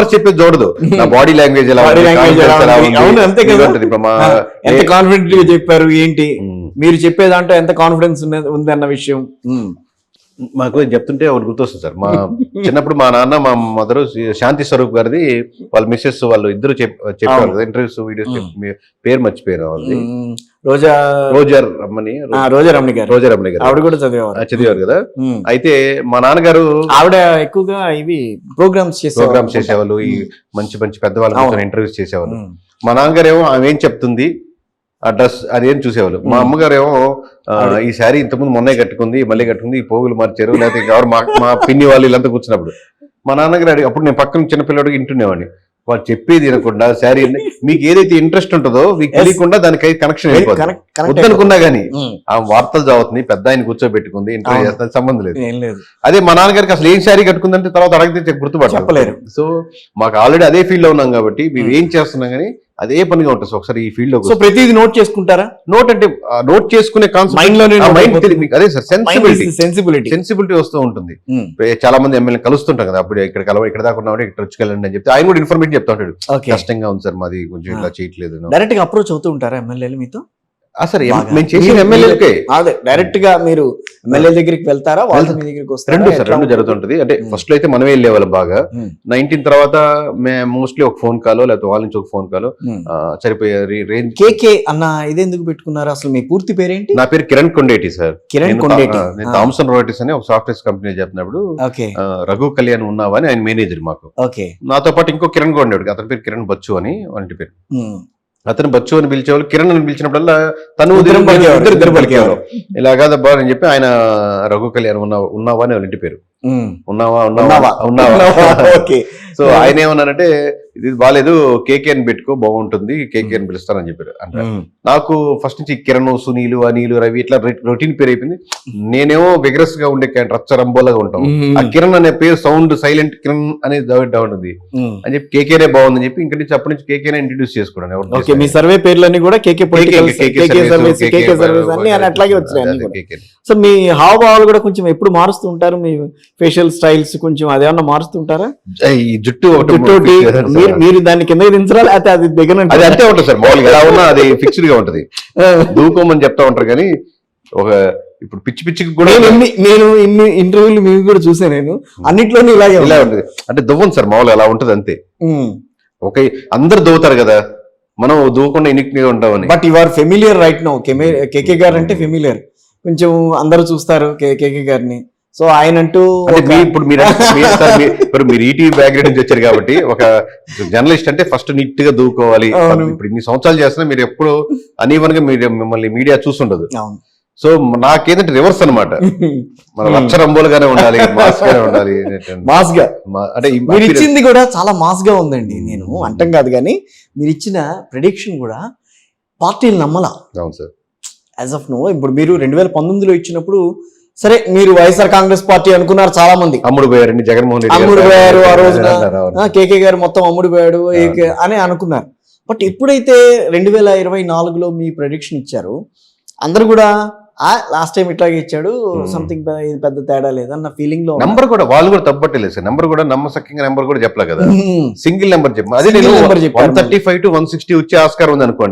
Number చెప్పేది చూడదు నా బాడీ లాంగ్వేజ్ ఎలా ఎంత కాన్ఫిడెంట్గా చెప్పారు ఏంటి. మీరు చెప్పే దాంట్లో ఎంత కాన్ఫిడెన్స్ ఉంది అన్న విషయం. మాకు చెప్తుంటే ఒకటి గుర్తొస్తుంది సార్ మా చిన్నప్పుడు మా నాన్న మా మదర్ శాంతి స్వరూప్ గారిది వాళ్ళ మిస్సెస్ వాళ్ళు ఇద్దరు చెప్- చెప్పారు ఇంటర్వ్యూస్ వీడియోస్. పేరు మర్చిపోయారు వాళ్ళది. రోజా రోజర్ రమ్మని రోజా రమణి గారు. రమణి గారు. ఆవిడ కూడా చదివేవారు. కదా. అయితే మా నాన్నగారు ఆవిడ ఎక్కువగా ఇవి ప్రోగ్రామ్స్ చేసే ప్రోగ్రామ్స్ చేసేవాళ్ళు ఈ మంచి మంచి పెద్దవాళ్ళు. ఇంటర్వ్యూస్ చేసేవాళ్ళు. మా నాన్నగారు ఏమో ఆమె ఏం చెప్తుంది? ఆ డ్రెస్ అదేం చూసేవాళ్ళు. మా. అమ్మగారు ఏమో ఈ శారీ ఇంతకుముందు మొన్నే కట్టుకుంది మళ్ళీ కట్టుకుంది ఈ పోగులు మార్చారు లేకపోతే ఎవరు మా మా పిన్ని వాళ్ళు వీళ్ళంతా కూర్చున్నప్పుడు. మా నాన్నగారు అడిగి అప్పుడు నేను పక్కన చిన్నపిల్లడికి ఇంటునేవాడిని వాళ్ళు చెప్పేది వినకుండా శారీ మీకు ఏదైతే ఇంట్రెస్ట్ ఉంటుందో మీకు. తెలియకుండా దానికి కనెక్షన్ వద్దనుకున్నా గానీ. ఆ వార్తలు చదువుతుంది పెద్ద ఆయన కూర్చోబెట్టుకుంది ఇంటర్వ్యూ అవును. చేస్తుంది సంబంధం లేదు అదే మా నాన్నగారికి అసలు ఏం శారీ కట్టుకుందంటే తర్వాత అడిగితే గుర్తుపట్టారు చెప్పలేరు. సో మాకు ఆల్రెడీ అదే ఫీల్డ్లో ఉన్నాం కాబట్టి మీరు ఏం చేస్తున్నా గానీ అదే పనిగా ఉంటుంది. ఒకసారి ఈ ఫీల్డ్లో సో ప్రతిదీ నోట్ చేసుకుంటారా? నోట్ అంటే నోట్ చేసుకునే కాన్సెప్ట్ మైండ్లోనే మైండ్ అదే సార్ సెన్సిబిలిటీ సెన్సిబిలిటీ సెన్సిబిలిటీ వస్తూ ఉంటుంది. ఇప్పుడు చాలా మంది ఎమ్మెల్యే కలుస్తుంటాం కదా అప్పుడు ఇక్కడ కలవ ఇక్కడ దాకా ఉన్నామంటే ఇక్కడ వచ్చి వెళ్ళండి అని చెప్తే ఆయన కూడా ఇన్ఫర్మేషన్ చెప్తా ఉంటాడు. కష్టంగా ఉంది సార్ మాది కొంచెం ఇట్లా చేయట్లేదు. డైరెక్ట్గా అప్రోచ్ అవుతూ ఉంటారా ఎమ్మెల్యేలు మీతో? బాగా. మేము చేసిన ఎమ్మెల్యేలకే. అదే డైరెక్ట్గా మీరు ఎమ్మెల్యే దగ్గరికి వెళ్తారా? వాళ్ళ. మీ దగ్గరికి వస్తారా? రెండు సార్ రెండు జరుగుతుంటది. అంటే. ఫస్ట్లో అయితే మనమే వెళ్ళేవాళ్ళం బాగా. ఉమ్. నైన్టీన్ తర్వాత మేము మోస్ట్లీ ఒక ఫోన్ కాల్ లేకపోతే వాళ్ళ నుంచి ఒక ఫోన్ కాల్. సరిపోయే రేంజ్. కేకే అన్న ఇదెందుకు పెట్టుకున్నారు? అసలు మీ పూర్తి పేరేంటి? నా పేరు కిరణ్ కొండేటి సార్. కిరణ్ కొండేటి. నేను థామ్సన్ రోటిస్ అని ఒక సాఫ్ట్వేర్ కంపెనీ చెప్పినప్పుడు రఘు కళ్యాణ్ ఉన్నావా అని ఆయన మేనేజర్ మాకు. ఓకే. నాతో పాటు ఇంకో కిరణ్ కూడా ఉండేవాడు అతని పేరు కిరణ్ బచ్చు అని వాళ్ళ పేరు. అతను బచ్చు అని పిలిచేవాళ్ళు కిరణ్ అని పిలిచినప్పుడల్లా తను ఇద్దరు ఇద్దరు పలికేవారు, ఇలా కాదబ్బా అని చెప్పి ఆయన రఘు కళ్యాణ్ ఉన్నావా ఉన్నావా అని వాళ్ళ ఇంటి పేరు. ఉన్నావా ఉన్నావా? ఉన్నావా? సో ఆయన ఏమన్నారంటే ఇది బాగాలేదు కేకే అని పెట్టుకో బాగుంటుంది కేకే అని పిలుస్తానని చెప్పారు అంటే ఉమ్. నాకు ఫస్ట్ నుంచి కిరణ్ సునీలు అనిలు రవి ఇట్లా రొటీన్ పేరు అయిపోయింది. నేనేమో విగ్రెస్గా ఉండే రచ్చరంబోలాగా ఉంటాం ఉమ్. ఆ కిరణ్ అనే పేరు సౌండ్ సైలెంట్ కిరణ్ అనేది ఉంటుంది. అని చెప్పి కేకేనే బాగుందని చెప్పి ఇంక నుంచి అప్పటి నుంచి కేకేనే ఇంట్రడ్యూస్ చేసుకోవడం మీ సర్వే పేర్లన్నీ కూడా కేకే కేకే కేకే అట్లాగే వచ్చినాయి సో మీ హావభావాలు కూడా కొంచెం ఎప్పుడు మారుస్తూ ఉంటారు? మీ ఫేషియల్ స్టైల్స్ కొంచెం అదేమన్నా మారుస్తుంటారా జుట్టు జుట్టు మీరు దాన్ని కిందకి దించరా లేకపోతే అది. దిగనంటే అది అంతే ఉంటుంది సార్. మామూలుగా ఎలా ఉన్నా అది ఫిక్స్డ్గా ఉంటది. దూకోమని చెప్తా ఉంటారు కానీ ఒక ఇప్పుడు పిచ్చి పిచ్చికి కూడా నేను ఇన్ని నేను ఇన్ని ఇంటర్వ్యూలు మీకు కూడా చూసాను నేను. అన్నిట్లోనూ ఇలాగే ఇలా. ఉంటుంది. అంటే దువ్వం సార్ మామూలుగా అలా ఉంటది అంతే. ఓకే అందరు దూవుతారు కదా. మనం దూవకుండా ఇనిక్గా ఉంటామని. But you are familiar right no KK గారు అంటే ఫెమిలియర్ కొంచెం అందరూ చూస్తారు కే- కేకే గారిని. సో ఆయన అంటూ ఇప్పుడు మీరు మీరు- ఇప్పుడు ఈటీవీ బ్యాక్గ్రౌండ్ నుంచి వచ్చారు కాబట్టి ఒక జర్నలిస్ట్ అంటే ఫస్ట్ నీట్గా దూకోవాలి. ఇప్పుడు ఇన్ని సంవత్సరాలు చేస్తున్నా మీరు ఎప్పుడు అనీవన్గా మీరు మిమ్మల్ని మీడియా చూస్తుండదు అవును. సో నాకేంటంటే రివర్స్ అన్నమాట. మన రచ్చరంబోలుగానే ఉండాలి మాస్ గానే ఉండాలి మాస్గా మా- అంటే మీరు ఇచ్చింది కూడా చాలా మాస్గా ఉందండి. నేను అంటం కాదు కానీ మీరు ఇచ్చిన ప్రిడిక్షన్ కూడా పార్టీలు నమ్మలా. అవును సార్. యాజ్ ఆఫ్ నో ఇప్పుడు మీరు రెండు వేల పంతొమ్మిదిలో ఇచ్చినప్పుడు సరే మీరు వైఎస్ఆర్ కాంగ్రెస్ పార్టీ అనుకున్నారు చాలా మంది అమ్ముడు పోయారండి జగన్మోహన్ రెడ్డి. అమ్ముడు పోయారు ఆ రోజున. కేకే గారు మొత్తం అమ్ముడు పోయాడు అని అనుకున్నారు. బట్ ఎప్పుడైతే రెండు వేల ఇరవై నాలుగులో మీ ప్రొడిక్షన్ ఇచ్చారు. అందరు కూడా లాస్ట్ టైం ఇట్లాగే ఇచ్చాడు. సంథింగ్ పెద్ద తేడా లేదన్న ఫీలింగ్లో నంబర్ కూడా వాళ్ళు కూడా తప్పట్టలేదు సార్. నంబర్ కూడా నమ్మసక్యంగా నెంబర్ కూడా చెప్పలే కదా. సింగిల్ నెంబర్ చెప్ప అదే నేను one thirty five two one sixty వచ్చే ఆస్కారం ఉంది అనుకోండి